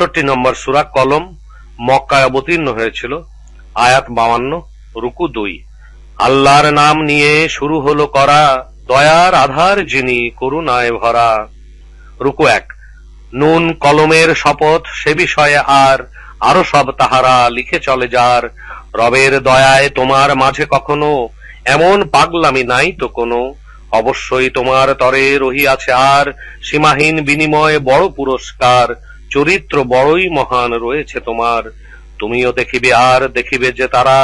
আটষট্টি নম্বর সুরা কলম মক্কায় অবতীর্ণ হয়েছিল, আয়াত বাউান্ন, রুকু দুই। আল্লাহর নাম নিয়ে শুরু হলো করা, দয়ার আধার যিনি করুণায় ভরা। রুকু এক। নুন কলমের শপথ সে বিষয়ে আর, আরও সব তাহারা লিখে চলে যার। রবের দয়ায় তোমার মাঝে কখনো এমন পাগলামি নাই তো কোনো। অবশ্যই তোমার তরে রহিয়াছে আর, সীমাহীন বিনিময়ে বড় পুরস্কার। চরিত্র বড়ই মহান রয়েছে তোমার। তুমিও দেখিবে, আর দেখিবে যে তারা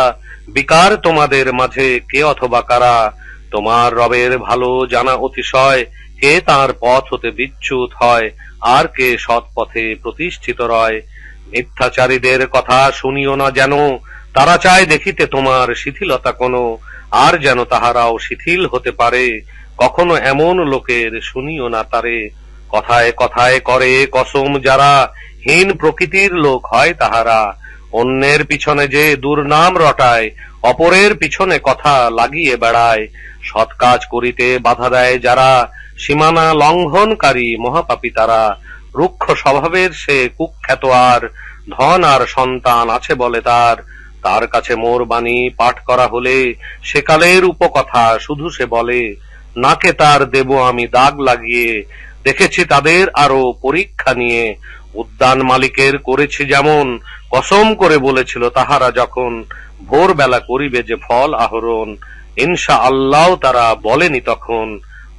বিকার তোমাদের মাঝে, কে অথবা কারা। তোমার রবের ভালো জানা অতিশয়, কে তার পথ হতে বিচ্যুত হয়, আর কে সৎ পথে প্রতিষ্ঠিত রয়। মিথ্যাচারীদের কথা শুনিও না যেন, তারা চায় দেখিতে তোমার শিথিলতা কোনো, আর যেন তাহারাও শিথিল হতে পারে, কখনো এমন লোকের শুনিও না তারে। কথায় কথায় করে কসম যারা, হীন প্রকৃতির লোক হয় তাহারা। অন্যের পিছনে যে দুর্নাম রটায়, অপরের পিছনে কথা লাগিয়ে বেড়ায়। সৎ কাজ করিতে বাধা দেয় যারা, সীমানা লঙ্ঘনকারী মহাপাপী তারা। রুক্ষ স্বভাবের সে কুখ্যাত আর, ধন আর সন্তান আছে বলে তার। তার কাছে মোর বাণী পাঠ করা হলে সেকালের উপকথা শুধু সে বলে। নাকে তার দেব আমি দাগ লাগিয়ে দেখেছি তাদের আরও পরীক্ষা নিয়ে। উদ্যান মালিকের করেছি যেমন, কসম করে বলেছিল তাহারা যখন ভোরবেলা করিবে যে ফল আহরণ। ইনশা আল্লাহ তারা বলেনি তখন,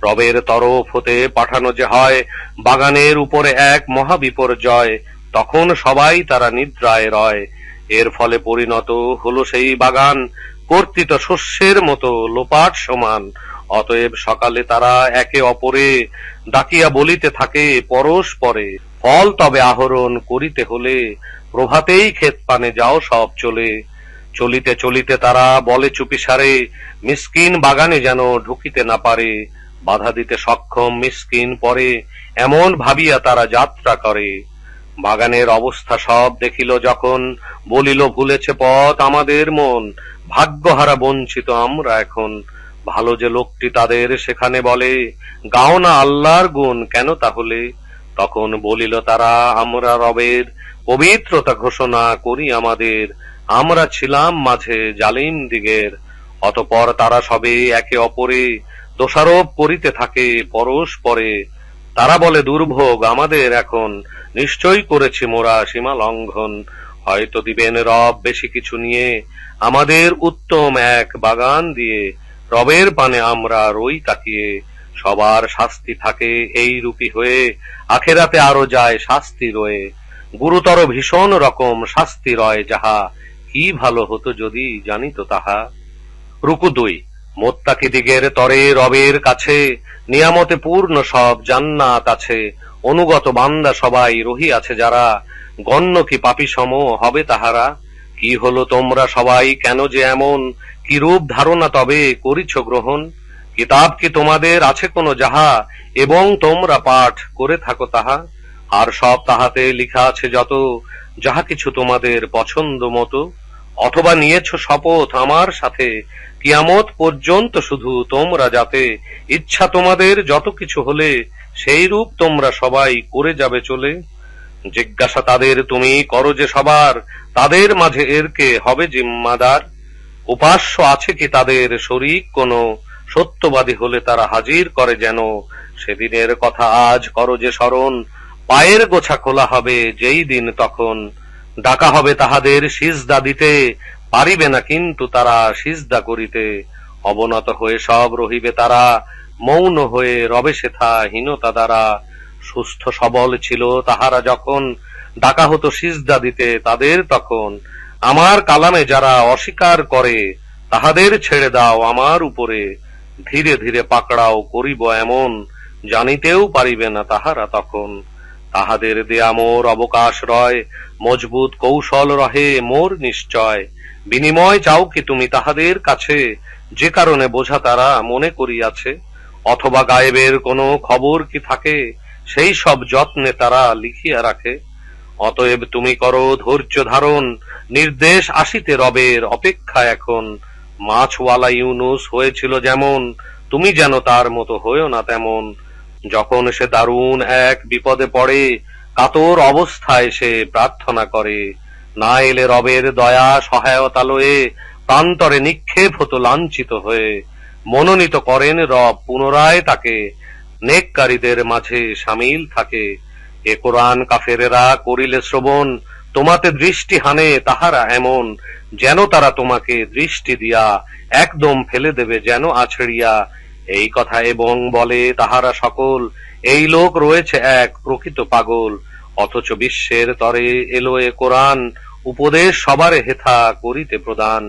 রবের তরফ হতে পাঠানো যে হয়, বাগানের উপরে এক মহাবিপর্যয়, তখন সবাই তারা নিদ্রায় রয়। এর ফলে পরিণত হলো সেই বাগান, কর্তিত শস্যের মতো লোপাট সমান। অতএব সকালে তারা একে অপরে ডাকিয়া বলিতে থাকে পরস্পরে ফল তবে আহরণ করিতে হলে, প্রভাতেই ক্ষেত পানে যাও, সব চলে। চলিতে চলিতে তারা বলে চুপিসারে, মিসকিন বাগানে যেন ঢুকিতে না পারে, বাধা দিতে সক্ষম মিসকিন পরে, এমন ভাবিয়া তারা যাত্রা করে। বাগানের অবস্থা সব দেখিল যখন, বলিল, ভুলেছে পথ আমাদের মন, ভাগ্যহারা বঞ্চিত আমরা এখন। ভালো যে লোকটি তাদের সেখানে বলে, গাও না আল্লাহর গুণ, কেন তাহলে? তখন বলিল, তারা আমরা রবের পবিত্রতা ঘোষণা করি আমাদের। আমরা ছিলাম মাঝে জালিম দিগের। অতপর তারা সবে একে অপরে দোষারোপ করিতে থাকে পরস্পরে। তারা বলে, দুর্ভোগ আমাদের এখন। নিশ্চয়ই করেছি মোরা সীমা লঙ্ঘন। হয়তো দিবেন রব বেশি কিছু নিয়ে আমাদের উত্তম এক বাগান দিয়ে। রবের পানে আমরা রই তাকিয়ে সবার শাস্তি থাকে এই রূপী হয়ে, আখেরাতে আরও যায় শাস্তি রয়ে। গুরুতর ভীষণ রকম শাস্তি রয় যাহা, কি ভালো হতো যদি জানিত তাহা। রুকু দুই, মোত্তাকি দিগের তরে রবের কাছে, নিয়ামতে পূর্ণ সব জান্নাত আছে, অনুগত বান্দা সবাই রহি আছে যারা, গণ্য কি পাপি সম হবে তাহারা? কি হলো তোমরা সবাই, কেন যে এমন? কি রূপ ধারণা তবে করিছ গ্রহণ? কিতাব কি তোমাদের আছে কোনো যাহা, এবং তোমরা পাঠ করে থাকো তাহা? আর সব তাহাতে লিখা আছে যত, যাহা কিছু তোমাদের পছন্দ মতো। অথবা নিয়েছ শপথ আমার সাথে, কিয়ামত পর্যন্ত শুধু তোমরা যাতে ইচ্ছা তোমাদের যত কিছু হলে, সেই রূপ তোমরা সবাই করে যাবে চলে। জিজ্ঞাসা তাদের, তুমি করো যে সবার, তাদের মাঝে এরকে হবে জিম্মাদার? উপাস্য আছে কি তাদের শরিক কোনো সত্যবাদী হলে তারা হাজির করে যেন। সেদিনের কথা আজ করো যে স্মরণ, পায়ের গোছা খোলা হবে, যেই দিন তখন ডাকা হবে তাহাদের সিজদা দিতে। পারিবে না কিন্তু তারা সিজদা করিতে। অবনত হয়ে সব রহিবে তারা, মৌন হয়ে রবে সেথা হীনতা দ্বারা। সুস্থ সবল ছিল তাহারা যখন, ডাকা হতো সিজদা দিতে, তাদের তখন আমার কালামে যারা অস্বীকার করে, তাহাদের ছেড়ে দাও আমার উপরে। ধীরে ধীরে পাকড়াও করিব এমন, জানিতেও পারিবে না তাহারা তখন। তাহাদের দেয়া মোর অবকাশ রয়, মজবুত কৌশল রহে মোর নিশ্চয়। বিনিময় চাও কি তুমি তাহাদের কাছে, যে কারণে বোঝা তারা মনে করিয়াছে? অথবা গায়েবের কোনো খবর কি থাকে? সেই সব যত্নে তারা লিখিয়া রাখে। অতএব তুমি করো ধৈর্য ধারণ, নির্দেশ আসিতে রবের অপেক্ষা এখন। মাছওয়ালা ইউনুস হয়েছিল যেমন, তুমি যেন তার মতো হয়েও না তেমন। যখন সে দারুণ এক বিপদে পড়ে, কাতর অবস্থায় সে প্রার্থনা করে। না এলে রবের দয়া সহায়তা লয়ে প্রান্তরে নিক্ষেপ হতো লাঞ্ছিত হয়ে। মনোনীত করেন রব, পুনরায় তাকে। নেককারীদের মাঝে সামিল থাকে। এ কোরআন কাফেরেরা করিলে শ্রবণ, তোমাতে দৃষ্টি হানে তাহারা এমন, যেন তারা তোমাকে দৃষ্টি দিয়া একদম ফেলে দেবে যেন আছড়িয়া। এই কথা এবং বলে তাহারা সকল, এই লোক রয়েছে এক প্রকৃত পাগল, অথচ বিশ্বের তরে এলো এ কোরআন, উপদেশ সবার হেথা করিতে প্রদান।